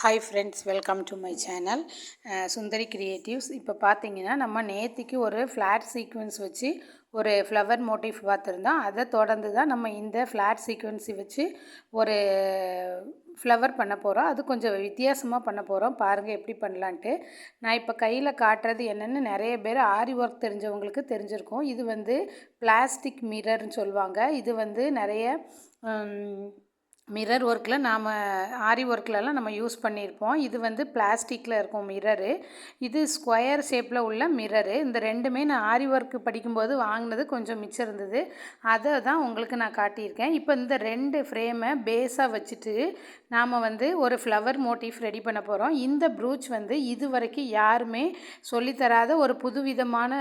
Hi friends welcome to my channel Sundari creatives இப்போ பார்த்தீங்கன்னா நம்ம நேத்திக்கு ஒரு ஃப்ளாட் சீக்வன்ஸ் வச்சு ஒரு ஃப்ளவர் மோட்டிவ் பார்த்துருந்தோம் அதை தொடர்ந்து தான் நம்ம இந்த ஃப்ளாட் சீக்வன்ஸை வச்சு ஒரு ஃப்ளவர் பண்ண போகிறோம் அது கொஞ்சம் வித்தியாசமாக பண்ண போகிறோம் பாருங்கள் எப்படி பண்ணலான்ட்டு. நான் இப்போ கையில் காட்டுறது என்னென்னு நிறைய பேர் ஆரி ஒர்க் தெரிஞ்சவங்களுக்கு தெரிஞ்சிருக்கும். இது வந்து பிளாஸ்டிக் மிரர்னு சொல்லுவாங்க. இது வந்து நிறைய மிரர் ஒர்க்கில் நாம் ஆரி ஒர்க்லலாம் நம்ம யூஸ் பண்ணியிருப்போம் இது வந்து பிளாஸ்டிக்கில் இருக்கும் மிரரு இது ஸ்கொயர் ஷேப்பில் உள்ள மிரரு இந்த ரெண்டுமே நான் ஆரி ஒர்க்கு படிக்கும்போது வாங்கினது கொஞ்சம் மிச்சம் இருந்தது. அதை தான் உங்களுக்கு நான் காட்டியிருக்கேன். இப்போ இந்த ரெண்டு ஃப்ரேமை பேஸாக வச்சுட்டு நாம் வந்து ஒரு ஃப்ளவர் மோட்டிஃப் ரெடி பண்ண போகிறோம் இந்த ப்ரூச் வந்து இது வரைக்கும் யாருமே சொல்லித்தராத ஒரு புதுவிதமான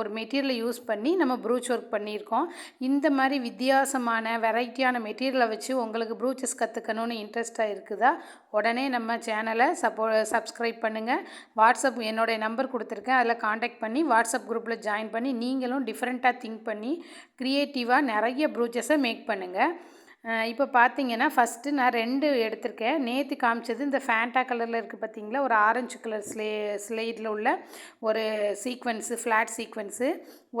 ஒரு மெட்டீரியலை யூஸ் பண்ணி நம்ம ப்ரூச் ஒர்க் பண்ணியிருக்கோம். இந்த மாதிரி வித்தியாசமான வெரைட்டியான மெட்டீரியலை வச்சு உங்களுக்கு ப்ரூச்சஸ் கற்றுக்கணும்னு இன்ட்ரெஸ்ட்டாக இருக்குதா? உடனே நம்ம சேனலை சப்போ சப்ஸ்கிரைப் பண்ணுங்கள் வாட்ஸ்அப் என்னுடைய நம்பர் கொடுத்துருக்கேன். அதில் காண்டாக்ட் பண்ணி வாட்ஸ்அப் குரூப்பில் ஜாயின் பண்ணி நீங்களும் டிஃப்ரெண்ட்டாக திங்க் பண்ணி க்ரியேட்டிவாக நிறைய ப்ரூச்சஸை மேக் பண்ணுங்கள் இப்போ பார்த்தீங்கன்னா ஃபஸ்ட்டு நான் ரெண்டு எடுத்திருக்கேன். நேற்று காமிச்சது இந்த ஃபேண்டா கலரில் இருக்குது பார்த்தீங்களா ஒரு ஆரஞ்சு கலர் ஸ்லே ஸ்லைடில் உள்ள ஒரு சீக்வன்ஸு ஃப்ளாட் சீக்வன்ஸு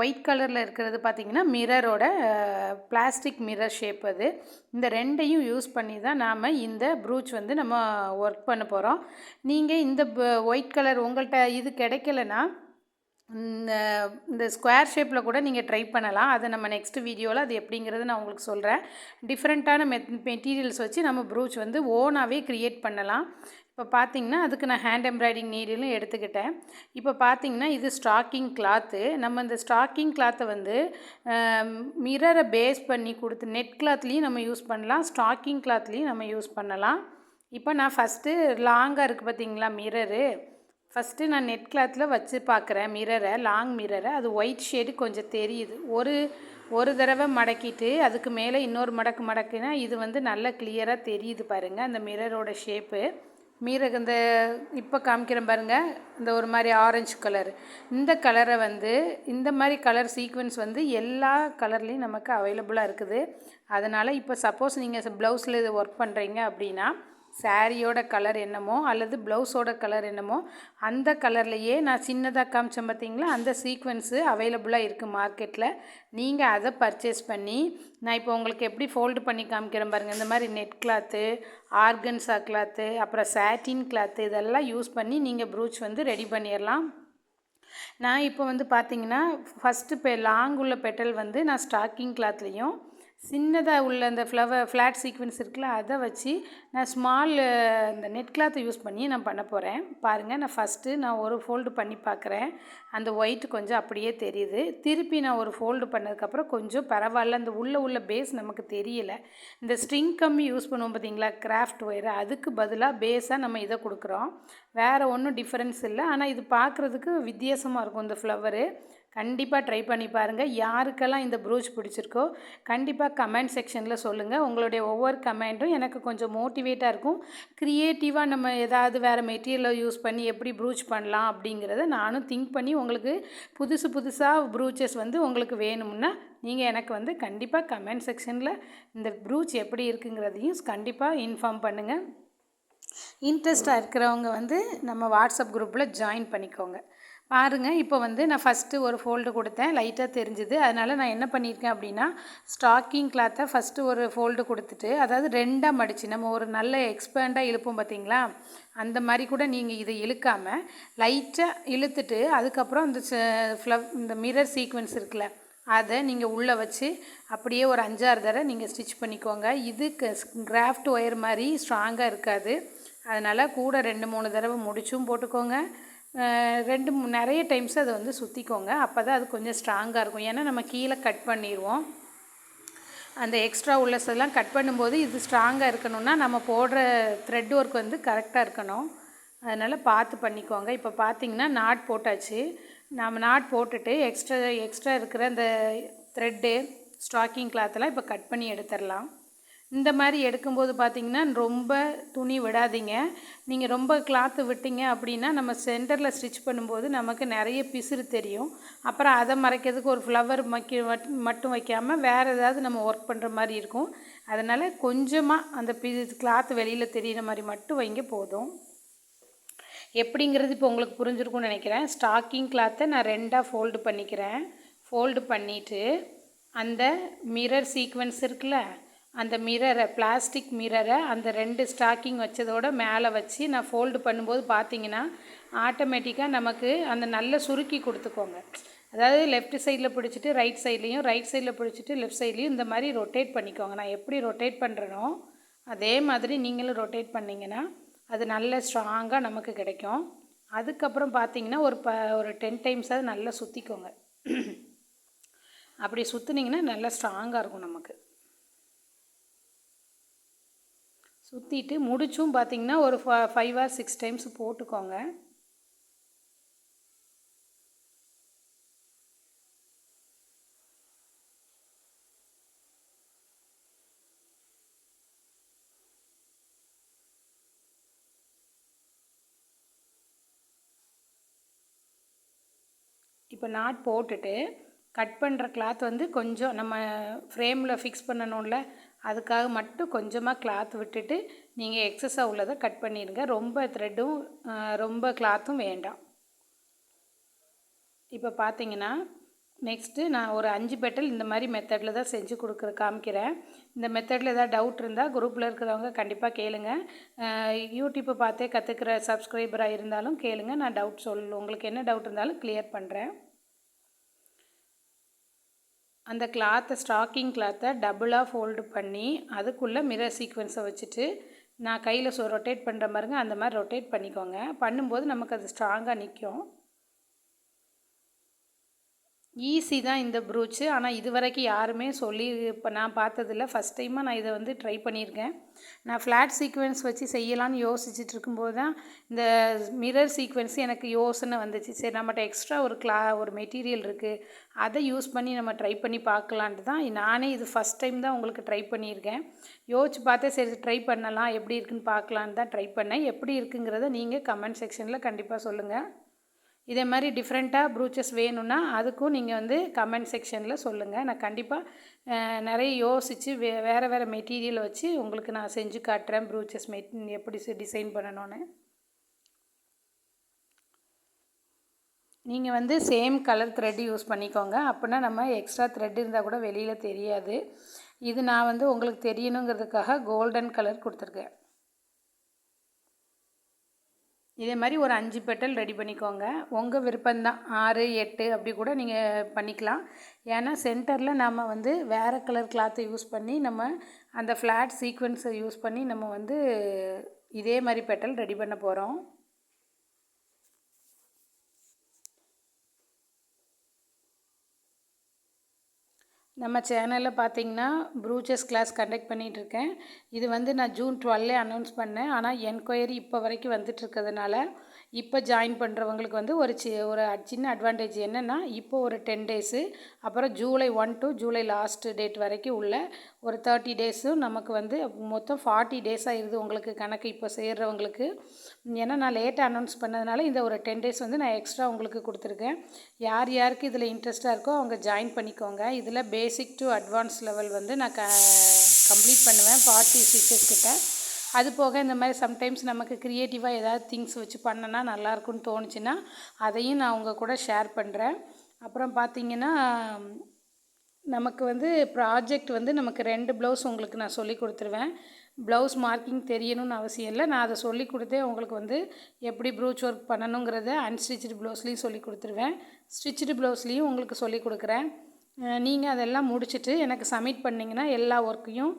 ஒயிட் கலரில் இருக்கிறது பார்த்திங்கன்னா மிரரோட பிளாஸ்டிக் மிரர் ஷேப் அது. இந்த ரெண்டையும் யூஸ் பண்ணி தான் நாம் இந்த ப்ரூச் வந்து நம்ம ஒர்க் பண்ண போகிறோம் நீங்கள் இந்த ஒயிட் கலர் உங்கள்கிட்ட இது கிடைக்கலன்னா இந்த இந்த ஸ்கொயர் ஷேப்பில் கூட நீங்கள் ட்ரை பண்ணலாம். அதை நம்ம நெக்ஸ்ட் வீடியோவில் அது எப்படிங்கிறது நான் உங்களுக்கு சொல்கிறேன் டிஃப்ரெண்ட்டான மெத் மெட்டீரியல்ஸ் வச்சு நம்ம ப்ரூச் வந்து ஓனாகவே க்ரியேட் பண்ணலாம். இப்போ பார்த்திங்கன்னா அதுக்கு நான் ஹேண்ட் எம்ப்ராய்டிங் நீடிலும் எடுத்துக்கிட்டேன். இப்போ பார்த்தீங்கன்னா இது ஸ்டாக்கிங் கிளாத்து நம்ம இந்த ஸ்டாக்கிங் கிளாத்தை வந்து மிரரை பேஸ் பண்ணி கொடுத்து நெட் கிளாத்லேயும் நம்ம யூஸ் பண்ணலாம். ஸ்டாக்கிங் கிளாத்லேயும் நம்ம யூஸ் பண்ணலாம். இப்போ நான் ஃபஸ்ட்டு லாங்காக இருக்குது பார்த்திங்களா மிரரு ஃபஸ்ட்டு நான் நெட் கிளாத்தில் வச்சு பார்க்குறேன் மிரரை லாங் மிரரை அது ஒயிட் ஷேடு கொஞ்சம் தெரியுது. ஒரு ஒரு தடவை மடக்கிட்டு அதுக்கு மேலே இன்னொரு மடக்கு மடக்குனா இது வந்து நல்லா கிளியராக தெரியுது பாருங்கள் அந்த மிரரோட ஷேப்பு மிரர் இந்த இப்போ காமிக்கிறேன் பாருங்கள் இந்த ஒரு மாதிரி ஆரஞ்சு கலர் இந்த கலரை வந்து இந்த மாதிரி கலர் சீக்வன்ஸ் வந்து எல்லா கலர்லேயும் நமக்கு அவைலபிளாக இருக்குது. அதனால் இப்போ சப்போஸ் நீங்கள் ப்ளவுஸில் இது ஒர்க் பண்ணுறீங்க அப்படின்னா சாரியோட கலர் என்னமோ அல்லது ப்ளவுஸோட கலர் என்னமோ அந்த கலர்லையே நான் சின்னதாக காமிச்சேன் பார்த்தீங்களா? அந்த சீக்வன்ஸு அவைலபிளாக இருக்குது மார்க்கெட்டில் நீங்கள் அதை பர்ச்சேஸ் பண்ணி நான் இப்போ உங்களுக்கு எப்படி ஃபோல்டு பண்ணி காமிக்கிறேன் பாருங்கள் இந்த மாதிரி நெட் கிளாத்து ஆர்கன்ஸா கிளாத்து அப்புறம் சாட்டின் கிளாத்து இதெல்லாம் யூஸ் பண்ணி நீங்கள் ப்ரூச் வந்து ரெடி பண்ணிடலாம் நான் இப்போ வந்து பார்த்தீங்கன்னா ஃபஸ்ட்டு இப்போ லாங் உள்ள பெட்டல் வந்து நான் ஸ்டாக்கிங் கிளாத்லேயும் சின்னதாக உள்ள அந்த ஃப்ளவர் ஃப்ளாட் சீக்வன்ஸ் இருக்குல்ல அதை வச்சு நான் ஸ்மால் இந்த நெட் கிளாத்தை யூஸ் பண்ணி நான் பண்ண போகிறேன் பாருங்கள் நான் ஃபஸ்ட்டு நான் ஒரு ஃபோல்டு பண்ணி பார்க்குறேன். அந்த ஒயிட் கொஞ்சம் அப்படியே தெரியுது. திருப்பி நான் ஒரு ஃபோல்டு பண்ணதுக்கப்புறம் கொஞ்சம் பரவாயில்ல அந்த உள்ளே உள்ள பேஸ் நமக்கு தெரியல. இந்த ஸ்ட்ரிங் கம்மி யூஸ் பண்ணுவோம் பார்த்தீங்களா கிராஃப்ட் ஒயர் அதுக்கு பதிலாக பேஸாக நம்ம இதை கொடுக்குறோம். வேறு ஒன்றும் டிஃப்ரென்ஸ் இல்லை. ஆனால் இது பார்க்குறதுக்கு வித்தியாசமாக இருக்கும் இந்த ஃப்ளவரு கண்டிப்பாக ட்ரை பண்ணி பாருங்கள் யாருக்கெல்லாம் இந்த ப்ரூச் பிடிச்சிருக்கோ கண்டிப்பாக கமெண்ட் செக்ஷனில் சொல்லுங்கள் உங்களுடைய ஒவ்வொரு கமெண்ட்டும் எனக்கு கொஞ்சம் மோட்டிவேட்டாக இருக்கும். க்ரியேட்டிவாக நம்ம ஏதாவது வேறு மெட்டீரியலை யூஸ் பண்ணி எப்படி ப்ரூச் பண்ணலாம் அப்படிங்கிறத நானும் திங்க் பண்ணி உங்களுக்கு புதுசு புதுசாக ப்ரூச்சஸ் வந்து உங்களுக்கு வேணும்னா நீங்கள் எனக்கு வந்து கண்டிப்பாக கமெண்ட் செக்ஷனில் இந்த ப்ரூச் எப்படி இருக்குங்கிறதையும் கண்டிப்பாக இன்ஃபார்ம் பண்ணுங்கள் இன்ட்ரெஸ்ட்டாக இருக்கிறவங்க வந்து நம்ம வாட்ஸ்அப் குரூப்பில் ஜாயின் பண்ணிக்கோங்க. பாருங்கள் இப்போ வந்து நான் ஃபஸ்ட்டு ஒரு ஃபோல்டு கொடுத்தேன். லைட்டாக தெரிஞ்சுது. அதனால் நான் என்ன பண்ணியிருக்கேன் அப்படின்னா ஸ்டாக்கிங் கிளாத்தை ஃபஸ்ட்டு ஒரு ஃபோல்டு கொடுத்துட்டு அதாவது ரெண்டாக மடித்து நம்ம ஒரு நல்ல எக்ஸ்பேண்டாக இழுப்போம் பார்த்தீங்களா அந்த மாதிரி கூட நீங்கள் இதை இழுக்காமல் லைட்டாக இழுத்துட்டு அதுக்கப்புறம் இந்த ஃப்ளவ் இந்த மிரர் சீக்வன்ஸ் இருக்குல்ல அதை நீங்கள் உள்ளே வச்சு அப்படியே ஒரு அஞ்சாறு தடவை நீங்கள் ஸ்டிச் பண்ணிக்கோங்க. இது கிராஃப்ட் ஒயர் மாதிரி ஸ்ட்ராங்காக இருக்காது. அதனால் கூட ரெண்டு மூணு தடவை முடிச்சும் போட்டுக்கோங்க. ரெண்டு நிறைய டைம்ஸ் அதை வந்து சுற்றிக்கோங்க அப்போ தான் அது கொஞ்சம் ஸ்ட்ராங்காக இருக்கும். ஏன்னா நம்ம கீழே கட் பண்ணிடுவோம் அந்த எக்ஸ்ட்ரா உள்ளஸெல்லாம் கட் பண்ணும்போது இது ஸ்ட்ராங்காக இருக்கணும்னா நம்ம போடுற த்ரெட் ஒர்க் வந்து கரெக்டாக இருக்கணும். அதனால் பார்த்து பண்ணிக்கோங்க. இப்போ பார்த்தீங்கன்னா நாட் போட்டாச்சு. நம்ம நாட் போட்டுட்டு எக்ஸ்ட்ரா எக்ஸ்ட்ரா இருக்கிற அந்த த்ரெட்டு ஸ்டாக்கிங் கிளாத்தெல்லாம் இப்போ கட் பண்ணி எடுத்துடலாம். இந்த மாதிரி எடுக்கும்போது பார்த்திங்கன்னா ரொம்ப துணி விடாதீங்க. நீங்கள் ரொம்ப கிளாத்து விட்டீங்க அப்படின்னா நம்ம சென்டரில் ஸ்டிச் பண்ணும்போது நமக்கு நிறைய பிசுறு தெரியும். அப்புறம் அதை மறைக்கிறதுக்கு ஒரு ஃப்ளவர் மக்கி மட்டும் வைக்காமல் வேறு ஏதாவது நம்ம ஒர்க் பண்ணுற மாதிரி இருக்கும். அதனால் கொஞ்சமாக அந்த பி கிளாத் வெளியில் தெரியிற மாதிரி மட்டும் வைங்க போதும். எப்படிங்கிறது இப்போ உங்களுக்கு புரிஞ்சிருக்கும்னு நினைக்கிறேன். ஸ்டாக்கிங் கிளாத்தை நான் ரெண்டாக ஃபோல்டு பண்ணிக்கிறேன். ஃபோல்டு பண்ணிவிட்டு அந்த மிரர் சீக்வன்ஸ் இருக்குல்ல அந்த மிரரை பிளாஸ்டிக் மிரரை அந்த ரெண்டு ஸ்டாக்கிங் வச்சதோட மேலே வச்சு நான் ஃபோல்டு பண்ணும்போது பார்த்தீங்கன்னா ஆட்டோமேட்டிக்காக நமக்கு அந்த நல்ல சுருக்கி கொடுத்துக்கோங்க. அதாவது லெஃப்ட் சைடில் பிடிச்சிட்டு ரைட் சைட்லேயும் ரைட் சைடில் பிடிச்சிட்டு லெஃப்ட் சைட்லேயும் இந்த மாதிரி ரொட்டேட் பண்ணிக்கோங்க. நான் எப்படி ரொட்டேட் பண்ணுறனோ அதே மாதிரி நீங்களும் ரொட்டேட் பண்ணிங்கன்னா அது நல்ல ஸ்ட்ராங்காக நமக்கு கிடைக்கும். அதுக்கப்புறம் பார்த்தீங்கன்னா ஒரு ப ஒரு டென் டைம்ஸாவது நல்லா சுற்றிக்கோங்க அப்படி சுற்றுனீங்கன்னா நல்லா ஸ்ட்ராங்காக இருக்கும் நமக்கு. சுற்றிட்டு முடிச்சும் பார்த்தீங்கன்னா ஒரு ஃபைவ் ஆர் சிக்ஸ் டைம்ஸ் போட்டுக்கோங்க. இப்போ நாட் போட்டுட்டு கட் பண்ணுற கிளாத் வந்து கொஞ்சம் நம்ம ஃப்ரேமில் ஃபிக்ஸ் பண்ணணும்ல அதுக்காக மட்டும் கொஞ்சமாக கிளாத் விட்டுட்டு நீங்கள் எக்ஸஸாக உள்ளதை கட் பண்ணிடுங்க. ரொம்ப த்ரெட்டும் ரொம்ப கிளாத்தும் வேண்டாம். இப்போ பார்த்தீங்கன்னா நெக்ஸ்ட்டு நான் ஒரு அஞ்சு பெட்டல் இந்த மாதிரி மெத்தடில் தான் செஞ்சு கொடுக்குற காமிக்கிறேன். இந்த மெத்தடில் ஏதாவது டவுட் இருந்தால் குரூப்பில் இருக்கிறவங்க கண்டிப்பாக கேளுங்க. யூடியூப்பை பார்த்தே கற்றுக்கிற சப்ஸ்கிரைபராக இருந்தாலும் கேளுங்க. நான் டவுட் சொல் உங்களுக்கு என்ன டவுட் இருந்தாலும் கிளியர் பண்ணுறேன் அந்த கிளாத்தை ஸ்டாக்கிங் கிளாத்தை டபுளாக ஃபோல்டு பண்ணி அதுக்குள்ளே மிரர் சீக்வன்ஸை வச்சுட்டு நான் கையில் ஸோ ரொட்டேட் பண்ணுற மாதிரிங்க அந்த மாதிரி ரொட்டேட் பண்ணிக்கோங்க. பண்ணும்போது நமக்கு அது ஸ்ட்ராங்காக நிற்கும் ஈஸி தான் இந்த ப்ரூச்சு. ஆனால் இது வரைக்கும் யாருமே சொல்லி இப்போ நான் பார்த்ததில்ல. ஃபஸ்ட் டைமாக நான் இதை வந்து ட்ரை பண்ணியிருக்கேன். நான் ஃப்ளாட் சீக்வென்ஸ் வச்சு செய்யலான்னு யோசிச்சுட்டு இருக்கும்போது தான் இந்த மிரர் சீக்வென்ஸ் எனக்கு யோசனை வந்துச்சு. சரி நம்மகிட்ட எக்ஸ்ட்ரா ஒரு கிளா ஒரு மெட்டீரியல் இருக்குது அதை யூஸ் பண்ணி நம்ம ட்ரை பண்ணி பார்க்கலான்ட்டு தான் நானே இது ஃபஸ்ட் டைம் தான் உங்களுக்கு ட்ரை பண்ணியிருக்கேன். யோசிச்சு பார்த்தே சரி ட்ரை பண்ணலாம். எப்படி இருக்குன்னு பார்க்கலான்னு தான் ட்ரை பண்ணேன். எப்படி இருக்குங்கிறத நீங்கள் கமெண்ட் செக்ஷனில் கண்டிப்பாக சொல்லுங்கள் இதே மாதிரி டிஃப்ரெண்ட்டாக ப்ரூச்சஸ் வேணும்னா அதுக்கும் நீங்கள் வந்து கமெண்ட் செக்ஷனில் சொல்லுங்கள் நான் கண்டிப்பாக நிறைய யோசித்து வே வேறு வேறு மெட்டீரியல் வச்சு உங்களுக்கு நான் செஞ்சு காட்டுறேன் ப்ரூச்சஸ் மெட் எப்படி டிசைன் பண்ணணும்னு. நீங்கள் வந்து சேம் கலர் த்ரெட் யூஸ் பண்ணிக்கோங்க. அப்படின்னா நம்ம எக்ஸ்ட்ரா த்ரெட் இருந்தால் கூட வெளியில் தெரியாது. இது நான் வந்து உங்களுக்கு தெரியணுங்கிறதுக்காக கோல்டன் கலர் கொடுத்துருக்கேன். இதே மாதிரி ஒரு அஞ்சு பெட்டல் ரெடி பண்ணிக்கோங்க. உங்கள் விருப்பம்தான். ஆறு எட்டு அப்படி கூட நீங்கள் பண்ணிக்கலாம். ஏன்னா சென்டரில் நம்ம வந்து வேறு கலர் கிளாத்தை யூஸ் பண்ணி நம்ம அந்த ஃப்ளாட் சீக்வன்ஸை யூஸ் பண்ணி நம்ம வந்து இதே மாதிரி பெட்டல் ரெடி பண்ண போகிறோம் நம்ம சேனலில் பார்த்தீங்கன்னா ப்ரூச்சஸ் கிளாஸ் கண்டக்ட் பண்ணிகிட்ருக்கேன் இது வந்து நான் ஜூன் டுவெல்லே அனௌன்ஸ் பண்ணேன். ஆனால் என்கொயரி இப்போ வரைக்கும் வந்துட்டுருக்கிறதுனால இப்போ ஜாயின் பண்ணுறவங்களுக்கு வந்து ஒரு சி ஒரு சின்ன அட்வான்டேஜ் என்னென்னா இப்போ ஒரு டென் டேஸு அப்புறம் July one to July last date வரைக்கும் உள்ள ஒரு தேர்ட்டி டேஸும் நமக்கு வந்து மொத்தம் ஃபார்ட்டி டேஸ் ஆயிடுது உங்களுக்கு கணக்கு. இப்போ சேர்றவங்களுக்கு ஏன்னா நான் லேட்டாக அனௌன்ஸ் பண்ணதுனால இந்த ஒரு டென் டேஸ் வந்து நான் எக்ஸ்ட்ரா உங்களுக்கு கொடுத்துருக்கேன். யார் யாருக்கு இதில் இன்ட்ரெஸ்ட்டாக இருக்கோ அவங்க ஜாயின் பண்ணிக்கோங்க. இதில் பேசிக் டு அட்வான்ஸ் லெவல் வந்து நான் க கம்ப்ளீட் பண்ணுவேன். ஃபார்ட்டி ஸ்டிச்சஸ் கிட்ட. அது போக இந்த மாதிரி சம்டைம்ஸ் நமக்கு க்ரியேட்டிவாக ஏதாவது திங்ஸ் வச்சு பண்ணனா நல்லாயிருக்குன்னு தோணுச்சுன்னா அதையும் நான் உங்கள் கூட ஷேர் பண்ணுறேன் அப்புறம் பார்த்திங்கன்னா நமக்கு வந்து ப்ராஜெக்ட் வந்து நமக்கு ரெண்டு ப்ளவுஸ் உங்களுக்கு நான் சொல்லி கொடுத்துருவேன். ப்ளவுஸ் மார்க்கிங் தெரியணும்னு அவசியம் இல்லை. நான் அதை சொல்லி கொடுத்தே உங்களுக்கு வந்து எப்படி ப்ரூச் ஒர்க் பண்ணணுங்கிறத அன்ஸ்டிச்சு ப்ளவுஸ்லேயும் சொல்லி கொடுத்துருவேன். ஸ்டிச்சு ப்ளவுஸ்லேயும் உங்களுக்கு சொல்லி கொடுக்குறேன். நீங்கள் அதெல்லாம் முடிச்சுட்டு எனக்கு சப்மிட் பண்ணிங்கன்னா எல்லா ஒர்க்கையும்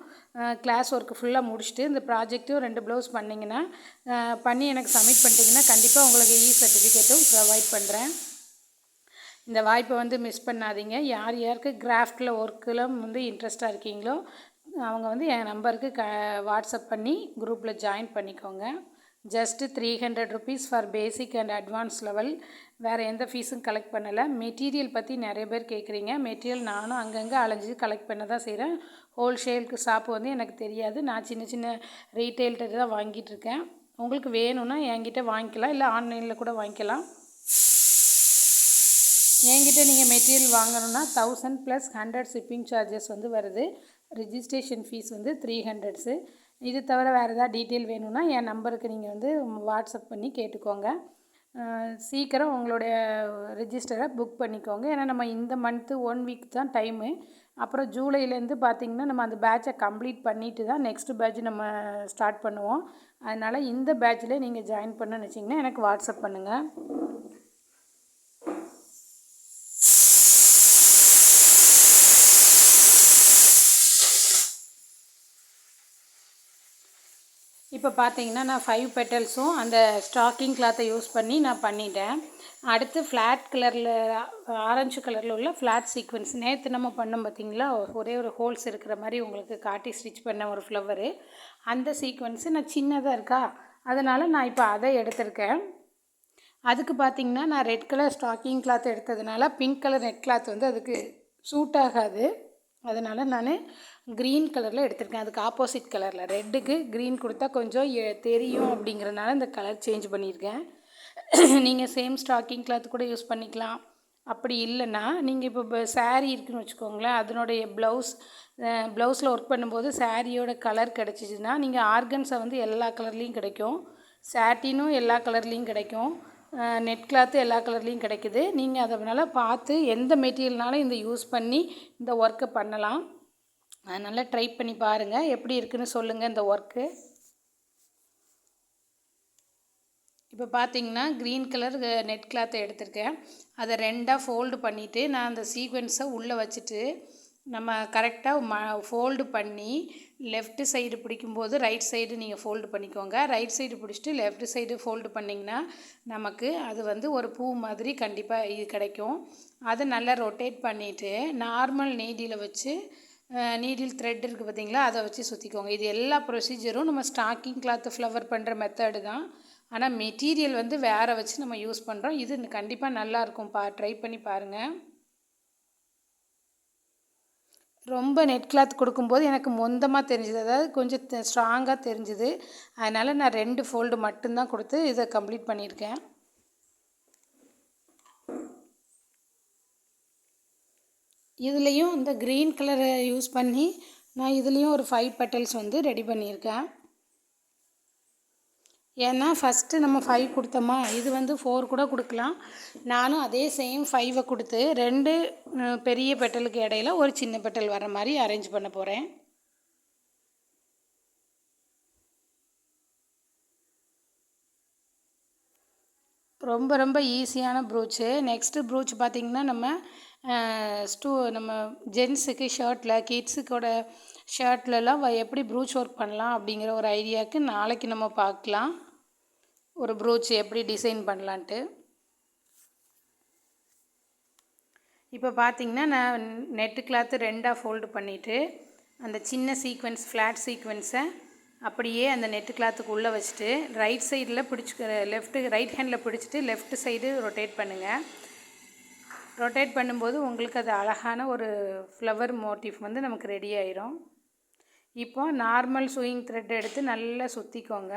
கிளாஸ் ஒர்க்கு ஃபுல்லாக முடிச்சுட்டு இந்த ப்ராஜெக்ட்டும் ரெண்டு ப்ளவுஸ் பண்ணிங்கன்னா பண்ணி எனக்கு சப்மிட் பண்ணிட்டீங்கன்னா கண்டிப்பாக உங்களுக்கு இ சர்டிஃபிகேட்டும் ப்ரொவைட் பண்ணுறேன் இந்த வாய்ப்பை வந்து மிஸ் பண்ணாதீங்க. யார் யாருக்கு கிராஃப்டில் ஒர்க்கில் வந்து இன்ட்ரெஸ்ட்டாக இருக்கீங்களோ அவங்க வந்து என் நம்பருக்கு க வாட்ஸ்அப் பண்ணி குரூப்பில் ஜாயின் பண்ணிக்கோங்க. Just three hundred rupees for basic and advance level வேறு எந்த ஃபீஸும் கலெக்ட் பண்ணலை. மெட்டீரியல் பற்றி நிறைய பேர் கேட்குறீங்க மெட்டீரியல் நானும் அங்கங்கே அலைஞ்சி கலெக்ட் பண்ண தான் செய்கிறேன் ஹோல்சேலுக்கு ஷாப் வந்து எனக்கு தெரியாது. நான் சின்ன சின்ன ரீட்டைல்கிட்ட தான் வாங்கிட்டுருக்கேன் உங்களுக்கு வேணும்னா என்கிட்ட வாங்கிக்கலாம். இல்லை ஆன்லைனில் கூட வாங்கிக்கலாம். என்கிட்ட நீங்கள் மெட்டீரியல் வாங்கணும்னா thousand plus hundred shipping charges வந்து வருது. ரிஜிஸ்ட்ரேஷன் ஃபீஸ் வந்து த்ரீ ஹண்ட்ரட்ஸு இது தவிர வேறு ஏதாவது டீட்டெயில் வேணும்னா என் நம்பருக்கு நீங்கள் வந்து வாட்ஸ்அப் பண்ணி கேட்டுக்கோங்க. சீக்கிரம் உங்களுடைய ரிஜிஸ்டரை புக் பண்ணிக்கோங்க. ஏன்னா நம்ம இந்த மந்த்து ஒன் வீக் தான் டைமு அப்புறம் ஜூலைலேருந்து பார்த்திங்கன்னா நம்ம அந்த பேட்சை கம்ப்ளீட் பண்ணிவிட்டு தான் நெக்ஸ்ட் பேட்ச் நம்ம ஸ்டார்ட் பண்ணுவோம். அதனால் இந்த பேட்சில் நீங்கள் ஜாயின் பண்ணணுன்னு வச்சிங்கன்னா எனக்கு வாட்ஸ்அப் பண்ணுங்கள் இப்போ பார்த்தீங்கன்னா நான் ஃபைவ் பெட்டல்ஸும் அந்த ஸ்டாக்கிங் கிளாத்தை யூஸ் பண்ணி நான் பண்ணிட்டேன். அடுத்து ஃப்ளாட் கலரில் ஆரஞ்சு கலரில் உள்ள ஃப்ளாட் சீக்வன்ஸ் நேற்று நம்ம பண்ணோம் பார்த்தீங்களா? ஒரே ஒரு ஹோல்ஸ் இருக்கிற மாதிரி உங்களுக்கு காட்டி ஸ்டிச் பண்ண ஒரு ஃப்ளவரு அந்த சீக்வன்ஸு நான் சின்னதாக இருக்கா? அதனால் நான் இப்போ அதை எடுத்திருக்கேன். அதுக்கு பார்த்தீங்கன்னா நான் ரெட் கலர் ஸ்டாக்கிங் கிளாத் எடுத்ததுனால பிங்க் கலர் நெட் கிளாத் வந்து அதுக்கு சூட் ஆகாது. அதனால் நான் க்ரீன் கலரில் எடுத்திருக்கேன். அதுக்கு ஆப்போசிட் கலரில் ரெட்டுக்கு க்ரீன் கொடுத்தா கொஞ்சம் எ- தெரியும் அப்படிங்கிறதுனால இந்த கலர் சேஞ்ச் பண்ணியிருக்கேன். நீங்கள் சேம் ஸ்டாக்கிங் கிளாத் கூட யூஸ் பண்ணிக்கலாம். அப்படி இல்லைன்னா நீங்கள் இப்போ இப்போ saree இருக்குன்னு வச்சுக்கோங்களேன். அதனுடைய ப்ளவுஸ் ப்ளவுஸில் ஒர்க் பண்ணும்போது சாரியோட கலர் கிடச்சிச்சின்னா நீங்கள் ஆர்கன்ஸை வந்து எல்லா கலர்லேயும் கிடைக்கும். சாட்டினும் எல்லா கலர்லேயும் கிடைக்கும். நெட் கிளாத்து எல்லா கலர்லேயும் கிடைக்குது. நீங்கள் அதனால் பார்த்து எந்த மெட்டீரியல்னாலும் இந்த யூஸ் பண்ணி இந்த ஒர்க்கை பண்ணலாம். அதனால் ட்ரை பண்ணி பாருங்கள் எப்படி இருக்குன்னு சொல்லுங்கள் இந்த ஒர்க்கு இப்போ பார்த்தீங்கன்னா க்ரீன் கலர் நெட் கிளாத்தை எடுத்திருக்கேன். அதை ரெண்டாக ஃபோல்டு பண்ணிவிட்டு நான் அந்த சீக்வென்ஸை உள்ளே வச்சுட்டு நம்ம கரெக்டாக ம ஃபோல்டு பண்ணி லெஃப்ட் சைடு பிடிக்கும்போது ரைட் சைடு நீங்கள் ஃபோல்டு பண்ணிக்கோங்க. ரைட் சைடு பிடிச்சிட்டு லெஃப்ட் சைடு ஃபோல்டு பண்ணிங்கன்னா நமக்கு அது வந்து ஒரு பூ மாதிரி கண்டிப்பாக இது கிடைக்கும். அதை நல்லா ரொட்டேட் பண்ணிவிட்டு நார்மல் நீடியில் வச்சு நீடில் த்ரெட் இருக்குது பார்த்தீங்களா? அதை வச்சு சுற்றிக்கோங்க இது எல்லா ப்ரொசீஜரும் நம்ம ஸ்டாக்கிங் கிளாத்து ஃப்ளவர் பண்ணுற மெத்தடு தான். ஆனால் மெட்டீரியல் வந்து வேறு வச்சு நம்ம யூஸ் பண்ணுறோம் இது கண்டிப்பாக நல்லாயிருக்கும் பா ட்ரை பண்ணி பாருங்கள் ரொம்ப நெட் கிளாத் கொடுக்கும்போது எனக்கு மொந்தமாக தெரிஞ்சுது. அதாவது கொஞ்சம் ஸ்ட்ராங்காக தெரிஞ்சுது. அதனால் நான் ரெண்டு ஃபோல்டு மட்டும்தான் கொடுத்து இதை கம்ப்ளீட் பண்ணியிருக்கேன். இதுலேயும் இந்த க்ரீன் கலரை யூஸ் பண்ணி நான் இதுலேயும் ஒரு ஃபைவ் பெட்டல்ஸ் வந்து ரெடி பண்ணியிருக்கேன். ஏன்னா ஃபஸ்ட்டு நம்ம ஃபைவ் கொடுத்தோமா? இது வந்து ஃபோர் கூட கொடுக்கலாம். நானும் அதே சேம் ஃபைவை கொடுத்து ரெண்டு பெரிய பெட்டலுக்கு இடையில ஒரு சின்ன பெட்டல் வர மாதிரி அரேஞ்ச் பண்ண போகிறேன் ரொம்ப ரொம்ப ஈஸியான ப்ரூச்சு நெக்ஸ்ட்டு ப்ரூச் பார்த்திங்கன்னா நம்ம ஸ்டூ நம்ம ஜென்ஸுக்கு ஷர்ட்டில் கிட்ஸுக்கோட ஷர்ட்லலாம் எப்படி ப்ரூச் ஒர்க் பண்ணலாம் அப்படிங்கிற ஒரு ஐடியாவுக்கு நாளைக்கு நம்ம பார்க்கலாம். ஒரு ப்ரூச் எப்படி டிசைன் பண்ணலான்ட்டு. இப்போ பார்த்தீங்கன்னா நான் நெட்டு கிளாத்து ரெண்டாக ஃபோல்டு பண்ணிவிட்டு அந்த சின்ன சீக்வென்ஸ் ஃப்ளாட் சீக்வென்ஸை அப்படியே அந்த நெட்டு கிளாத்துக்கு உள்ளே வச்சுட்டு ரைட் சைடில் பிடிச்சிக்க லெஃப்ட்டு ரைட் ஹேண்டில் பிடிச்சிட்டு லெஃப்ட் சைடு ரொட்டேட் பண்ணுங்கள் ரொட்டேட் பண்ணும்போது உங்களுக்கு அது அழகான ஒரு ஃப்ளவர் மோட்டிவ் வந்து நமக்கு ரெடி ஆயிரும். இப்போ நார்மல் சூயிங் த்ரெட் எடுத்து நல்லா சுற்றிக்கோங்க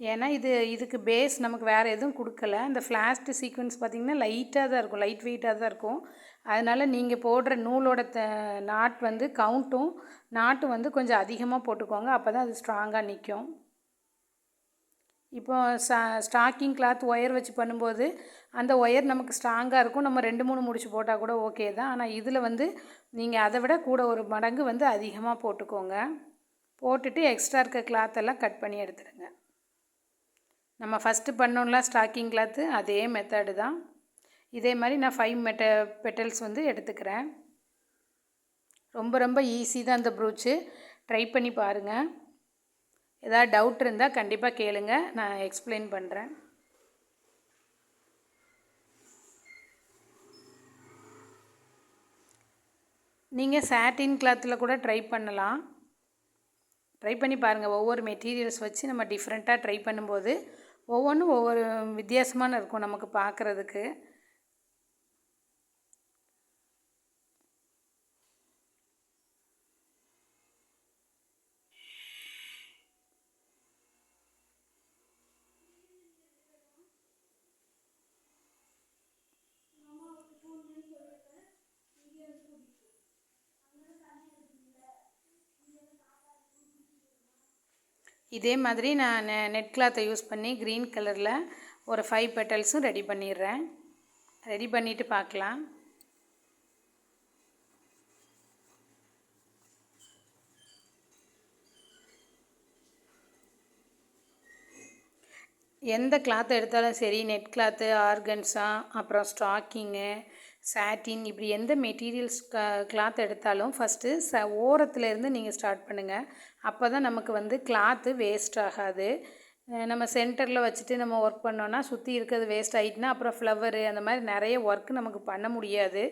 ஏன்னா இது இதுக்கு பேஸ் நமக்கு வேறு எதுவும் கொடுக்கல. இந்த ஃப்ளாஸ்ட் சீக்வன்ஸ் பார்த்திங்கன்னா லைட்டாக தான் இருக்கும். லைட் வெயிட்டாக தான் இருக்கும். அதனால் நீங்கள் போடுற நூலோட த நாட் வந்து கவுண்ட்டும் நாட்டு வந்து கொஞ்சம் அதிகமாக போட்டுக்கோங்க. அப்போ தான் அது ஸ்ட்ராங்காக நிற்கும் இப்போ சா ஸ்டாக்கிங் கிளாத் ஒயர் வச்சு பண்ணும்போது அந்த ஒயர் நமக்கு ஸ்ட்ராங்காக இருக்கும். நம்ம ரெண்டு மூணு முடிச்சு போட்டால் கூட ஓகே தான். ஆனால் இதில் வந்து நீங்கள் அதை விட கூட ஒரு மடங்கு வந்து அதிகமாக போட்டுக்கோங்க. போட்டுட்டு எக்ஸ்ட்ரா இருக்க கிளாத்தெல்லாம் கட் பண்ணி எடுத்துடுங்க. நம்ம ஃபஸ்ட்டு பண்ணோம்ல ஸ்டாக்கிங் கிளாத்து அதே மெத்தடு தான். இதே மாதிரி நான் ஃபைவ் மெட்ட பெட்டல்ஸ் வந்து எடுத்துக்கிறேன். ரொம்ப ரொம்ப ஈஸி தான் இந்த ப்ரூச்சு ட்ரை பண்ணி பாருங்கள் ஏதாவது டவுட் இருந்தால் கண்டிப்பாக கேளுங்க. நான் எக்ஸ்பிளைன் பண்ணுறேன் நீங்கள் சாட்டின் கிளாத்தில் கூட ட்ரை பண்ணலாம். ட்ரை பண்ணி பாருங்கள் ஒவ்வொரு மெட்டீரியல்ஸ் வச்சு நம்ம டிஃப்ரெண்ட்டாக ட்ரை பண்ணும்போது ஒவ்வொன்றும் ஒவ்வொரு வித்தியாசமான இருக்கும் நமக்கு பார்க்குறதுக்கு. இதே மாதிரி நான் நெட் கிளாத்தை யூஸ் பண்ணி க்ரீன் கலரில் ஒரு ஃபைவ் பெட்டல்ஸும் ரெடி பண்ணிடுறேன். ரெடி பண்ணிவிட்டு பார்க்கலாம். எந்த கிளாத் எடுத்தாலும் சரி நெட் கிளாத்து ஆர்கன்ஸா அப்புறம் ஸ்டாக்கிங்கு சாட்டின் இப்படி எந்த மெட்டீரியல்ஸ் க கிளாத் எடுத்தாலும் ஃபஸ்ட்டு ச ஓரத்துலேருந்து நீங்கள் ஸ்டார்ட் பண்ணுங்கள் அப்போ தான் நமக்கு வந்து கிளாத்து வேஸ்ட் ஆகாது. நம்ம சென்டரில் வச்சுட்டு நம்ம ஒர்க் பண்ணோன்னா சுற்றி இருக்கிறது வேஸ்ட் ஆகிட்டுனா அப்புறம் ஃப்ளவரு அந்த மாதிரி நிறைய ஒர்க் நமக்கு பண்ண முடியாது.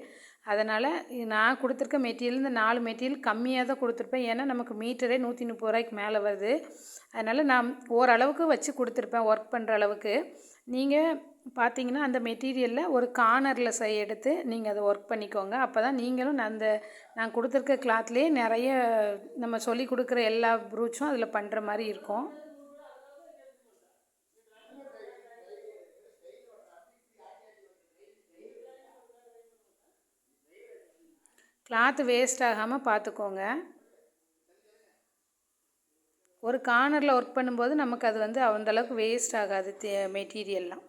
அதனால் நான் கொடுத்துருக்க மெட்டீரியல் இந்த நாலு மெட்டீரியல் கம்மியாக தான் கொடுத்துருப்பேன். ஏன்னா நமக்கு மீட்டரே நூற்றி முப்பது ரூபாய்க்கு மேலே வருது. அதனால் நான் ஓரளவுக்கு வச்சு கொடுத்துருப்பேன் ஒர்க் பண்ணுற அளவுக்கு. நீங்கள் பார்த்தீங்கன்னா அந்த மெட்டீரியலில் ஒரு கார்னரில் சை எடுத்து நீங்கள் அதை ஒர்க் பண்ணிக்கோங்க. அப்போ தான் நீங்களும் அந்த நான் கொடுத்துருக்க கிளாத்லேயே நிறைய நம்ம சொல்லி கொடுக்குற எல்லா ப்ரூச்சும் அதில் பண்ணுற மாதிரி இருக்கும். கிளாத்து வேஸ்ட் ஆகாமல் பார்த்துக்கோங்க ஒரு கார்னரில் ஒர்க் பண்ணும்போது நமக்கு அது வந்து அந்தளவுக்கு வேஸ்ட் ஆகாது மெட்டீரியல்லாம்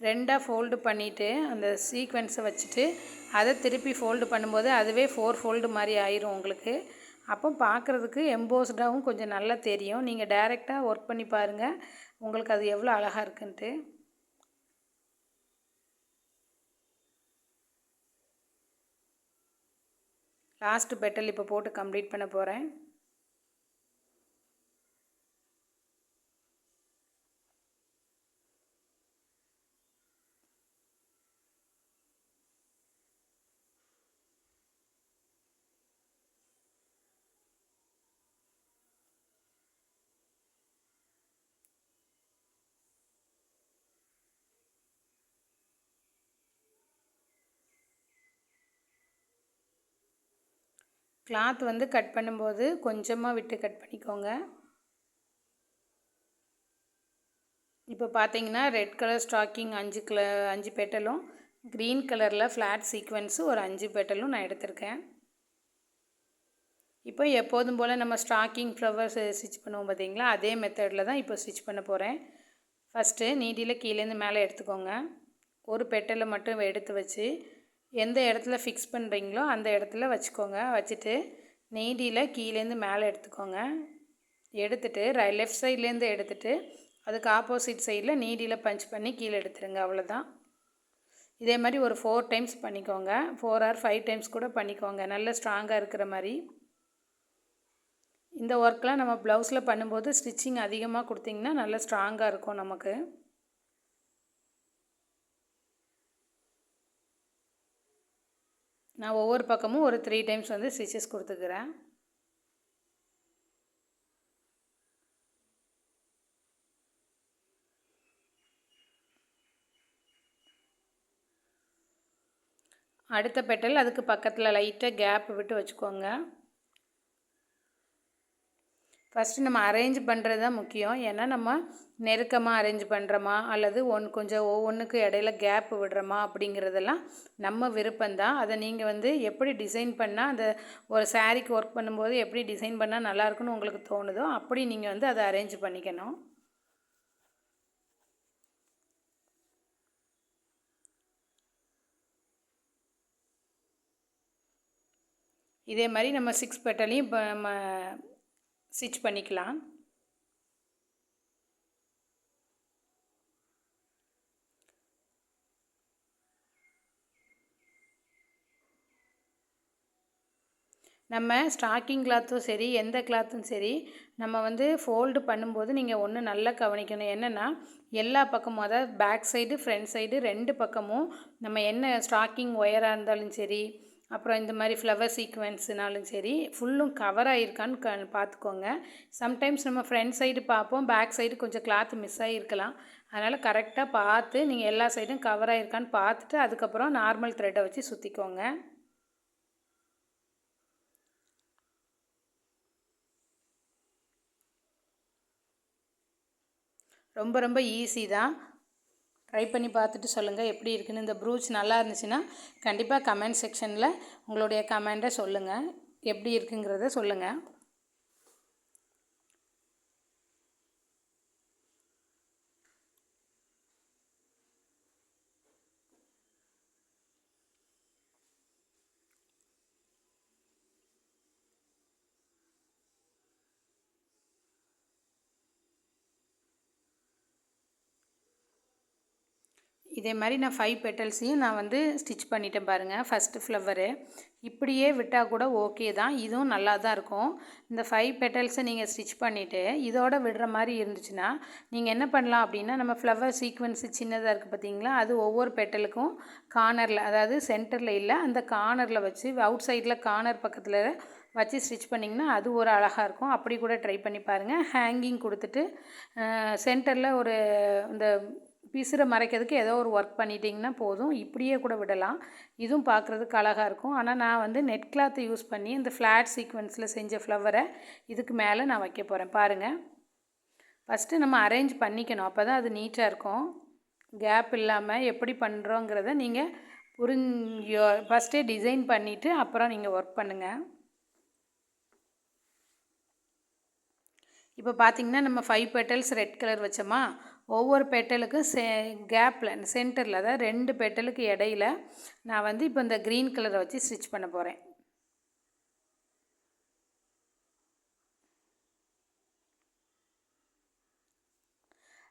ரெண்டாக ஃபோல்டு பண்ணிவிட்டு அந்த சீக்வென்ஸை வச்சுட்டு அதை திருப்பி ஃபோல்டு பண்ணும்போது அதுவே ஃபோர் ஃபோல்டு மாதிரி ஆயிரும் உங்களுக்கு. அப்போ பார்க்குறதுக்கு எம்போஸ்டாகவும் கொஞ்சம் நல்லா தெரியும். நீங்கள் டைரெக்டாக ஒர்க் பண்ணி பாருங்கள் உங்களுக்கு அது எவ்வளோ அழகாக இருக்குன்ட்டு. லாஸ்ட்டு பெட்டல் இப்போ போட்டு கம்ப்ளீட் பண்ண போகிறேன் கிளாத் வந்து கட் பண்ணும்போது கொஞ்சமாக விட்டு கட் பண்ணிக்கோங்க. இப்போ பார்த்தீங்கன்னா ரெட் கலர் ஸ்டாக்கிங் அஞ்சு கல அஞ்சு பெட்டலும் க்ரீன் கலரில் ஃப்ளாட் சீக்வன்ஸு ஒரு அஞ்சு பெட்டலும் நான் எடுத்திருக்கேன். இப்போ எப்போதும் போல் நம்ம ஸ்டாக்கிங் ஃப்ளவர்ஸ் ஸ்டிச் பண்ணுவோம் பார்த்தீங்களா அதே மெத்தடில் தான் இப்போ ஸ்டிச் பண்ண போகிறேன் ஃபஸ்ட்டு நீடியில் கீழேருந்து மேலே எடுத்துக்கோங்க. ஒரு பெட்டலை மட்டும் எடுத்து வச்சு எந்த இடத்துல ஃபிக்ஸ் பண்ணுறீங்களோ அந்த இடத்துல வச்சுக்கோங்க. வச்சுட்டு நீடியில் கீழேருந்து மேலே எடுத்துக்கோங்க. எடுத்துகிட்டு ரை லெஃப்ட் சைட்லேருந்து எடுத்துகிட்டு அதுக்கு ஆப்போசிட் சைடில் நீடியில் பஞ்ச் பண்ணி கீழே எடுத்துருங்க. அவ்வளோதான் இதே மாதிரி ஒரு ஃபோர் டைம்ஸ் பண்ணிக்கோங்க. ஃபோர் ஆர் ஃபைவ் டைம்ஸ் கூட பண்ணிக்கோங்க. நல்ல ஸ்ட்ராங்காக இருக்கிற மாதிரி. இந்த ஒர்க்லாம் நம்ம ப்ளவுஸில் பண்ணும்போது ஸ்டிச்சிங் அதிகமாக கொடுத்திங்கன்னா நல்லா ஸ்ட்ராங்காக இருக்கும் நமக்கு. நான் ஒவ்வொரு பக்கமும் ஒரு த்ரீ டைம்ஸ் வந்து ஸ்டிச்சஸ் கொடுத்துக்கிறேன். அடுத்த பெட்டல் அதுக்கு பக்கத்தில் லைட்டாக கேப் விட்டு வச்சுக்கோங்க. ஃபஸ்ட்டு நம்ம அரேஞ்ச் பண்ணுறது தான் முக்கியம். ஏன்னா நம்ம நெருக்கமாக அரேஞ்ச் பண்ணுறோமா அல்லது ஒன் கொஞ்சம் ஒவ்வொன்றுக்கு இடையில கேப் விடுறோமா? அப்படிங்கிறதெல்லாம் நம்ம விருப்பம்தான் அதை நீங்கள் வந்து எப்படி டிசைன் பண்ணால் அந்த ஒரு சாரீக்கு ஒர்க் பண்ணும்போது எப்படி டிசைன் பண்ணால் நல்லாயிருக்குன்னு உங்களுக்கு தோணுதோ அப்படி நீங்கள் வந்து அதை அரேஞ்ச் பண்ணிக்கணும். இதே மாதிரி நம்ம சிக்ஸ் பெட்டலையும் இப்போ நம்ம ஸ்டிச் பண்ணிக்கலாம். நம்ம ஸ்டாக்கிங் கிளாத்தும் சரி எந்த கிளாத்தும் சரி நம்ம வந்து ஃபோல்டு பண்ணும்போது நீங்கள் ஒன்று நல்லா கவனிக்கணும். என்னென்னா எல்லா பக்கமும் அதாவது பேக் சைடு ஃப்ரண்ட் சைடு ரெண்டு பக்கமும் நம்ம என்ன ஸ்டாக்கிங் ஒயராக இருந்தாலும் சரி அப்புறம் இந்த மாதிரி ஃப்ளவர் சீக்வென்ஸுனாலும் சரி ஃபுல்லும் கவர் ஆகிருக்கான்னு க பார்த்துக்கோங்க. சம்டைம்ஸ் நம்ம ஃப்ரண்ட் சைடு பார்ப்போம் பேக் சைடு கொஞ்சம் கிளாத் மிஸ் ஆகிருக்கலாம் அதனால் கரெக்டாக பார்த்து நீங்கள் எல்லா சைடும் கவர் ஆகிருக்கான்னு பார்த்துட்டு அதுக்கப்புறம் நார்மல் த்ரெட்டை வச்சு சுற்றிக்கோங்க ரொம்ப ரொம்ப ஈஸி தான். ட்ரை பண்ணி பார்த்துட்டு சொல்லுங்கள் எப்படி இருக்குன்னு. இந்த ப்ரூச் நல்லா இருந்துச்சுன்னா கண்டிப்பாக கமெண்ட் செக்ஷனில் உங்களுடைய கமெண்ட்டை சொல்லுங்கள் எப்படி இருக்குங்கிறத சொல்லுங்கள் இதே மாதிரி நான் ஃபைவ் பெட்டல்ஸையும் நான் வந்து ஸ்டிச் பண்ணிட்டேன் பாருங்கள் ஃபஸ்ட்டு ஃப்ளவரு இப்படியே விட்டால் கூட ஓகே தான். இதுவும் நல்லா தான் இருக்கும். இந்த ஃபைவ் பெட்டல்ஸை நீங்கள் ஸ்டிச் பண்ணிவிட்டு இதோட விடுற மாதிரி இருந்துச்சுன்னா நீங்கள் என்ன பண்ணலாம் அப்படின்னா நம்ம ஃப்ளவர் சீக்வன்ஸு சின்னதாக இருக்குது பார்த்தீங்களா அது ஒவ்வொரு பெட்டலுக்கும் கார்னரில் அதாவது சென்டரில் இல்லை அந்த கார்னரில் வச்சு அவுட் சைடில் கார்னர் பக்கத்தில் வச்சு ஸ்டிச் பண்ணிங்கன்னா அது ஒரு அழகாக இருக்கும். அப்படி கூட ட்ரை பண்ணி பாருங்கள் ஹேங்கிங் கொடுத்துட்டு சென்டரில் ஒரு இந்த பிசுரை மறைக்கிறதுக்கு ஏதோ ஒரு ஒர்க் பண்ணிட்டிங்கன்னா போதும். இப்படியே கூட விடலாம். இதுவும் பார்க்குறதுக்கு அழகாக இருக்கும். ஆனால் நான் வந்து நெட் கிளாத்தை யூஸ் பண்ணி இந்த ஃப்ளாட் சீக்வன்ஸில் செஞ்ச ஃப்ளவரை இதுக்கு மேலே நான் வைக்க போகிறேன் பாருங்கள் ஃபஸ்ட்டு நம்ம அரேஞ்ச் பண்ணிக்கணும். அப்போ தான் அது நீட்டாக இருக்கும். கேப் இல்லாமல் எப்படி பண்ணுறோங்கிறத நீங்கள் புரிஞ்சோ ஃபஸ்ட்டே டிசைன் பண்ணிவிட்டு அப்புறம் நீங்கள் ஒர்க் பண்ணுங்கள் இப்போ பார்த்திங்கன்னா நம்ம ஃபைவ் பெட்டல்ஸ் ரெட் கலர் வச்சோமா? ஒவ்வொரு பெட்டலுக்கும் செ கேப்பில் சென்டரில் அதாவது ரெண்டு பெட்டலுக்கு இடையில நான் வந்து இப்போ இந்த க்ரீன் கலரை வச்சு ஸ்டிச் பண்ண போகிறேன்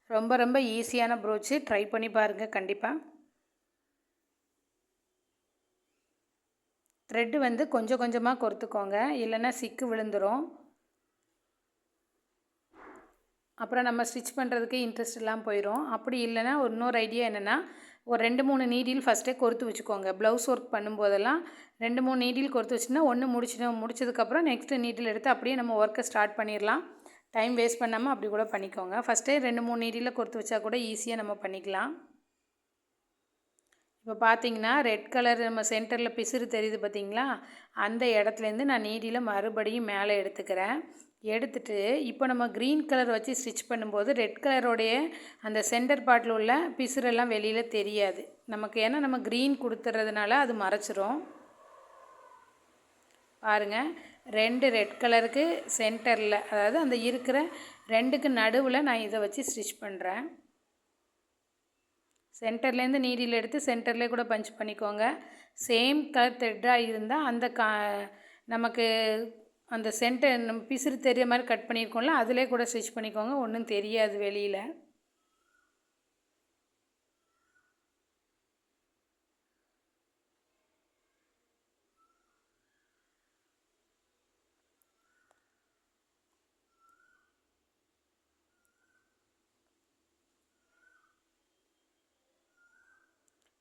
ரொம்ப ரொம்ப ஈஸியான ப்ரோச்சு ட்ரை பண்ணி பாருங்கள் கண்டிப்பாக த்ரெட்டு வந்து கொஞ்சம் கொஞ்சமாக கொறுத்துக்கோங்க. இல்லைன்னா சிக்கு விழுந்துடும் அப்புறம் நம்ம ஸ்டிச் பண்ணுறதுக்கு இன்ட்ரெஸ்ட் இல்லாமல் போயிடும் அப்படி இல்லைன்னா ஒரு இன்னொரு ஐடியா என்னென்னா ஒரு ரெண்டு மூணு நீடில் ஃபஸ்ட்டே கொடுத்து வச்சுக்கோங்க. ப்ளவுஸ் ஒர்க் பண்ணும்போதெல்லாம் ரெண்டு மூணு நீடில் கொடுத்து வச்சுன்னா ஒன்று முடிச்சிடும் முடிச்சதுக்கப்புறம் நெக்ஸ்ட்டு நீடில் எடுத்து அப்படியே நம்ம ஒர்க்கை ஸ்டார்ட் பண்ணிடலாம். டைம் வேஸ்ட் பண்ணாமல் அப்படி கூட பண்ணிக்கோங்க. ஃபஸ்ட்டே ரெண்டு மூணு நீடில் கொடுத்து வச்சா கூட ஈஸியாக நம்ம பண்ணிக்கலாம். இப்போ பார்த்தீங்கன்னா ரெட் கலர் நம்ம சென்டரில் பிசுறு தெரியுது பார்த்தீங்களா அந்த இடத்துலேருந்து நான் நீடியில் மறுபடியும் மேலே எடுத்துக்கிறேன். எடுத்துட்டு இப்போ நம்ம க்ரீன் கலர் வச்சு ஸ்டிச் பண்ணும்போது ரெட் கலரோடைய அந்த சென்டர் பார்ட்டில் உள்ள பிசுரெல்லாம் வெளியில் தெரியாது. நமக்கு ஏன்னா நம்ம க்ரீன் கொடுத்துறதுனால அது மறைச்சிரும். பாருங்கள் ரெண்டு ரெட் கலருக்கு சென்டரில் அதாவது அந்த இருக்கிற ரெண்டுக்கு நடுவில் நான் இதை வச்சு ஸ்டிச் பண்ணுறேன் சென்டர்லேருந்து நீடியில் எடுத்து சென்டர்லேயே கூட பஞ்ச் பண்ணிக்கோங்க. சேம் கலர் த்ரெட்டாக இருந்தால் அந்த கா நமக்கு அந்த சென்டர் நம்ம பிசுறு தெரிய மாதிரி கட் பண்ணியிருக்கோம்ல அதிலே கூட ஸ்டிச் பண்ணிக்கோங்க. ஒன்றும் தெரியாது வெளியில்.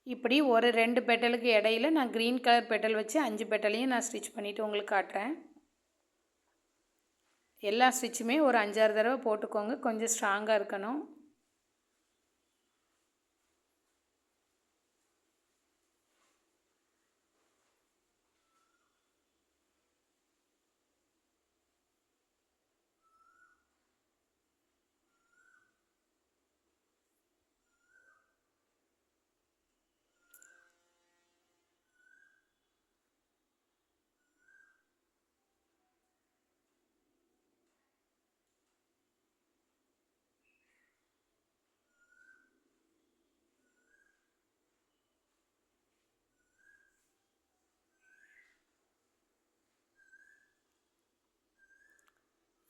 இப்படி ஒரு ரெண்டு பெட்டலுக்கு இடையில நான் க்ரீன் கலர் பெட்டல் வச்சு அஞ்சு பெட்டலையும் நான் ஸ்டிச் பண்ணிவிட்டு உங்களுக்கு காட்டுறேன். எல்லா ஸ்டிச்சுமே ஒரு அஞ்சாறு தடவை போட்டுக்கோங்க. கொஞ்சம் ஸ்ட்ராங்காக இருக்கணும்.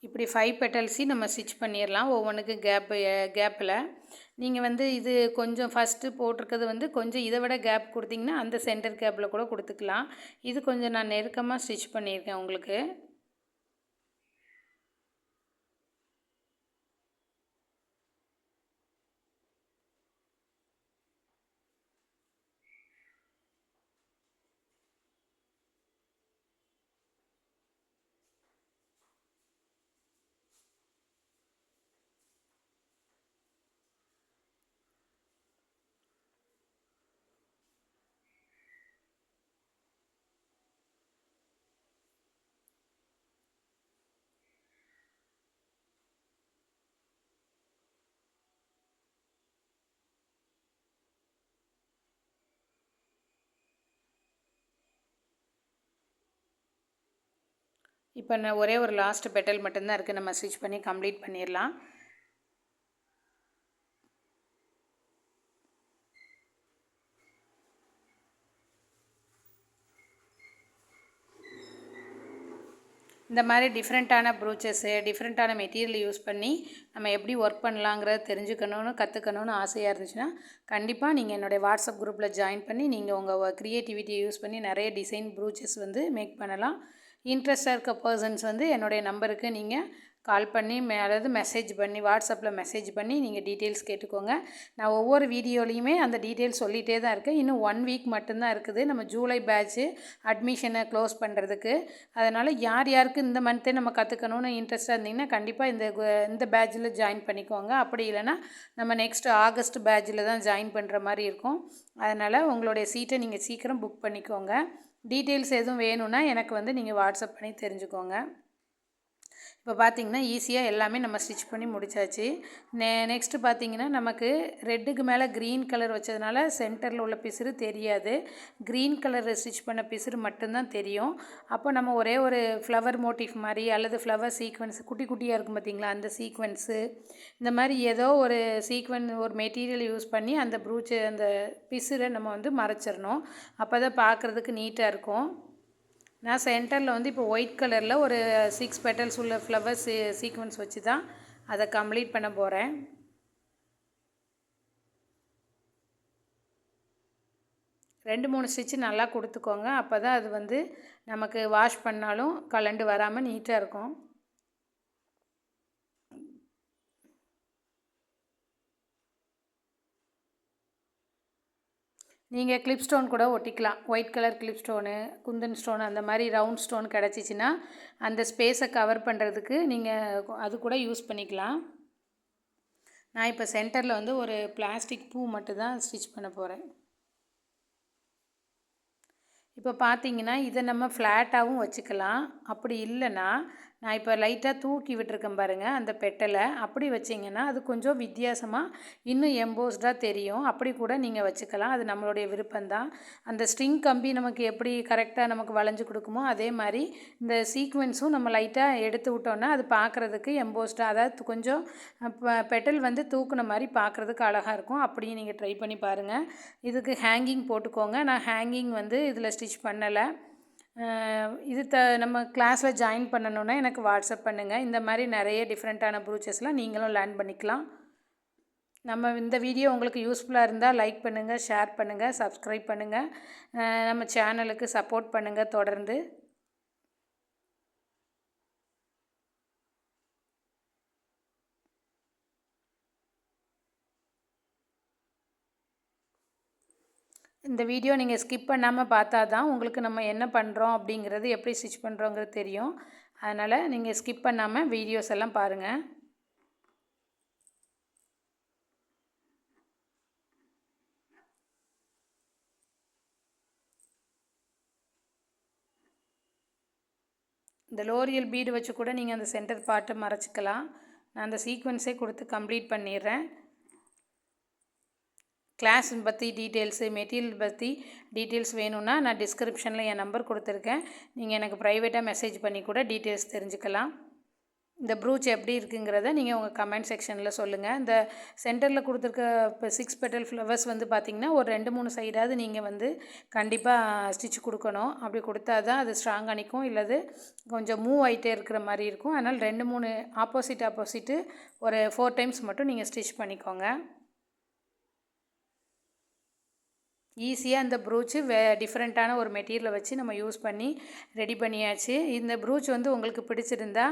இப்படி ஃபைவ் பெட்டல்ஸையும் நம்ம ஸ்டிச் பண்ணிடலாம் ஒவ்வொன்றுக்கு கேப்பு கேப்பில் நீங்கள் வந்து இது கொஞ்சம் ஃபஸ்ட்டு போட்டிருக்கிறது வந்து கொஞ்சம் இதை விட கேப் கொடுத்தீங்கன்னா அந்த சென்டர் கேப்பில் கூட கொடுத்துக்கலாம். இது கொஞ்சம் நான் நெருக்கமாக ஸ்டிச் பண்ணியிருக்கேன் உங்களுக்கு. இப்போ நான் ஒரே ஒரு லாஸ்ட் பெட்டல் மட்டும்தான் இருக்குது நம்ம ஸ்டிச் பண்ணி கம்ப்ளீட் பண்ணிடலாம். இந்த மாதிரி டிஃப்ரெண்ட்டான ப்ரூச்சஸ்ஸு டிஃப்ரெண்ட்டான மெட்டீரியல் யூஸ் பண்ணி நம்ம எப்படி ஒர்க் பண்ணலாங்கிறத தெரிஞ்சுக்கணும்னு கற்றுக்கணுன்னு ஆசையாக இருந்துச்சுன்னா கண்டிப்பாக நீங்கள் என்னுடைய வாட்ஸ்அப் குரூப்பில் ஜாயின் பண்ணி நீங்கள் உங்கள் க்ரியேட்டிவிட்டியை யூஸ் பண்ணி நிறைய டிசைன் ப்ரூச்சஸ் வந்து மேக் பண்ணலாம். இன்ட்ரெஸ்டாக இருக்க பர்சன்ஸ் வந்து என்னுடைய நம்பருக்கு நீங்கள் கால் பண்ணி மே அதாவது மெசேஜ் பண்ணி வாட்ஸ்அப்பில் மெசேஜ் பண்ணி நீங்கள் டீட்டெயில்ஸ் கேட்டுக்கோங்க. நான் ஒவ்வொரு வீடியோலையுமே அந்த டீட்டெயில்ஸ் சொல்லிகிட்டே தான் இருக்கேன். இன்னும் ஒன் வீக் மட்டும்தான் இருக்குது. நம்ம ஜூலை பேட்ச்சு அட்மிஷனை க்ளோஸ் பண்ணுறதுக்கு அதனால் யார் யாருக்கு இந்த மந்த்தே நம்ம கற்றுக்கணும்னு இன்ட்ரெஸ்ட்டாக இருந்தீங்கன்னா கண்டிப்பாக இந்த இந்த பேட்சில் ஜாயின் பண்ணிக்கோங்க. அப்படி இல்லைன்னா நம்ம நெக்ஸ்ட் ஆகஸ்ட் பேட்சில் தான் ஜாயின் பண்ணுற மாதிரி இருக்கும். அதனால் உங்களுடைய சீட்டை நீங்கள் சீக்கிரம் புக் பண்ணிக்கோங்க. டீட்டெயில்ஸ் எதுவும் வேணும்னா எனக்கு வந்து நீங்கள் வாட்ஸ்அப் பண்ணி தெரிஞ்சுக்கோங்க. இப்போ பார்த்திங்கன்னா ஈஸியாக எல்லாமே நம்ம ஸ்டிச் பண்ணி முடித்தாச்சு நெ நெக்ஸ்ட்டு பார்த்திங்கன்னா நமக்கு ரெட்டுக்கு மேலே க்ரீன் கலர் வச்சதுனால சென்டரில் உள்ள பிசுறு தெரியாது. க்ரீன் கலர் ஸ்டிச் பண்ண பிசுறு மட்டும்தான் தெரியும். அப்போ நம்ம ஒரே ஒரு ஃப்ளவர் மோட்டிஃப் மாதிரி அல்லது ஃப்ளவர் சீக்வன்ஸ் குட்டி குட்டியாக இருக்கும் பார்த்திங்களா? அந்த சீக்வன்ஸு இந்த மாதிரி ஏதோ ஒரு சீக்வன் ஒரு மெட்டீரியல் யூஸ் பண்ணி அந்த ப்ரூச்சு அந்த பிசுரை நம்ம வந்து மறைச்சிடணும். அப்போ தான் பார்க்குறதுக்கு நீட்டாக இருக்கும். நான் சென்டரில் வந்து இப்போ ஒயிட் கலரில் ஒரு சிக்ஸ் பெட்டல்ஸ் உள்ள ஃப்ளவர்ஸ் சீக்வன்ஸ் வச்சு தான் அதை கம்ப்ளீட் பண்ண போகிறேன் ரெண்டு மூணு ஸ்டிச்சு நல்லா கொடுத்துக்கோங்க. அப்போ தான் அது வந்து நமக்கு வாஷ் பண்ணாலும் கலண்டு வராமல் நீட்டாக இருக்கும். நீங்கள் கிளிப் ஸ்டோன் கூட ஒட்டிக்கலாம். White colour clip stone kundan stone அந்த மாதிரி ரவுண்ட் ஸ்டோன் கிடச்சிச்சின்னா அந்த ஸ்பேஸை கவர் பண்ணுறதுக்கு நீங்கள் அது கூட யூஸ் பண்ணிக்கலாம். நான் இப்போ சென்டரில் வந்து ஒரு பிளாஸ்டிக் பூ மட்டும் தான் ஸ்டிச் பண்ண போகிறேன் இப்போ பார்த்தீங்கன்னா இதை நம்ம ஃப்ளாட்டாகவும் வச்சுக்கலாம். அப்படி இல்லைன்னா நான் இப்போ லைட்டாக தூக்கி விட்டுருக்கேன் பாருங்கள் அந்த பெட்டலை. அப்படி வச்சிங்கன்னா அது கொஞ்சம் வித்தியாசமாக இன்னும் எம்போஸ்டாக தெரியும். அப்படி கூட நீங்கள் வச்சுக்கலாம். அது நம்மளுடைய விருப்பம்தான். அந்த ஸ்ட்ரிங் கம்பி நமக்கு எப்படி கரெக்டாக நமக்கு வளைஞ்சு கொடுக்குமோ அதே மாதிரி இந்த சீக்வென்ஸும் நம்ம லைட்டாக எடுத்து விட்டோன்னா அது பார்க்குறதுக்கு எம்போஸ்டாக அதாவது கொஞ்சம் பெட்டல் வந்து தூக்குன மாதிரி பார்க்குறதுக்கு அழகாக இருக்கும். அப்படியும் நீங்கள் ட்ரை பண்ணி பாருங்கள் இதுக்கு ஹேங்கிங் போட்டுக்கோங்க. நான் ஹேங்கிங் வந்து இதில் ஸ்டிச் பண்ணலை. இது த நம்ம கிளாஸில் ஜாயின் பண்ணணுன்னா எனக்கு வாட்ஸ்அப் பண்ணுங்கள் இந்த மாதிரி நிறைய டிஃப்ரெண்ட்டான ப்ரூச்சஸ்லாம் நீங்களும் லேர்ன் பண்ணிக்கலாம். நம்ம இந்த வீடியோ உங்களுக்கு யூஸ்ஃபுல்லாக இருந்தால் லைக் பண்ணுங்கள் ஷேர் பண்ணுங்கள் சப்ஸ்கிரைப் பண்ணுங்கள் நம்ம சேனலுக்கு சப்போர்ட் பண்ணுங்கள் தொடர்ந்து. இந்த வீடியோ நீங்கள் ஸ்கிப் பண்ணாமல் பார்த்தா தான் உங்களுக்கு நம்ம என்ன பண்ணுறோம் அப்படிங்கிறது எப்படி ஸ்டிச் பண்ணுறோங்கிறது தெரியும். அதனால் நீங்கள் ஸ்கிப் பண்ணாமல் வீடியோஸ் எல்லாம் பாருங்கள் இந்த லோரியல் பீடு வச்சு கூட நீங்கள் அந்த சென்டர் பாட்டு மறைச்சிக்கலாம். நான் அந்த சீக்வன்ஸே கொடுத்து கம்ப்ளீட் பண்ணிடுறேன். கிளாஸ் பற்றி டீட்டெயில்ஸு மெட்டீரியல் பற்றி டீட்டெயில்ஸ் வேணும்னா நான் டிஸ்கிரிப்ஷனில் என் நம்பர் கொடுத்துருக்கேன். நீங்கள் எனக்கு ப்ரைவேட்டாக மெசேஜ் பண்ணி கூட டீட்டெயில்ஸ் தெரிஞ்சுக்கலாம். இந்த ப்ரூச் எப்படி இருக்குங்கிறத நீங்கள் உங்கள் கமெண்ட் செக்ஷனில் சொல்லுங்கள் இந்த சென்டரில் கொடுத்துருக்க இப்போ சிக்ஸ் பெட்டல் ஃப்ளவர்ஸ் வந்து பார்த்திங்கன்னா ஒரு ரெண்டு மூணு சைடாவது நீங்கள் வந்து கண்டிப்பாக ஸ்டிச் கொடுக்கணும். அப்படி கொடுத்தா தான் அது ஸ்ட்ராங் அணிக்கும். இல்லது கொஞ்சம் மூவ் ஆகிட்டே இருக்கிற மாதிரி இருக்கும். அதனால் ரெண்டு மூணு ஆப்போசிட் ஆப்போசிட்டு ஒரு ஃபோர் டைம்ஸ் மட்டும் நீங்கள் ஸ்டிச் பண்ணிக்கோங்க. ஈஸியாக இந்த ப்ரூச்சு வே டிஃப்ரெண்ட்டான ஒரு மெட்டீரியலை வச்சு நம்ம யூஸ் பண்ணி ரெடி பண்ணியாச்சு. இந்த ப்ரூச் வந்து உங்களுக்கு பிடிச்சிருந்தா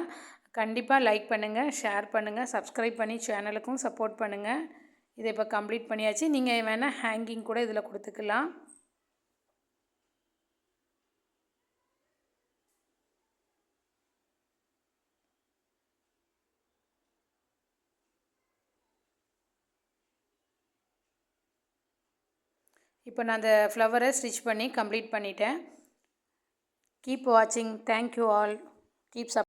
கண்டிப்பாக லைக் பண்ணுங்கள் ஷேர் பண்ணுங்கள் சப்ஸ்கிரைப் பண்ணி சேனலுக்கும் சப்போர்ட் பண்ணுங்கள் இதை இப்போ கம்ப்ளீட் பண்ணியாச்சு. நீங்கள் வேணால் ஹேங்கிங் கூட இதில் கொடுத்துக்கலாம். இப்போ நான் அந்த ஃப்ளவரை ஸ்டிச் பண்ணி கம்ப்ளீட் பண்ணிட்டேன். கீப் வாட்சிங். Thank you all. Keep sub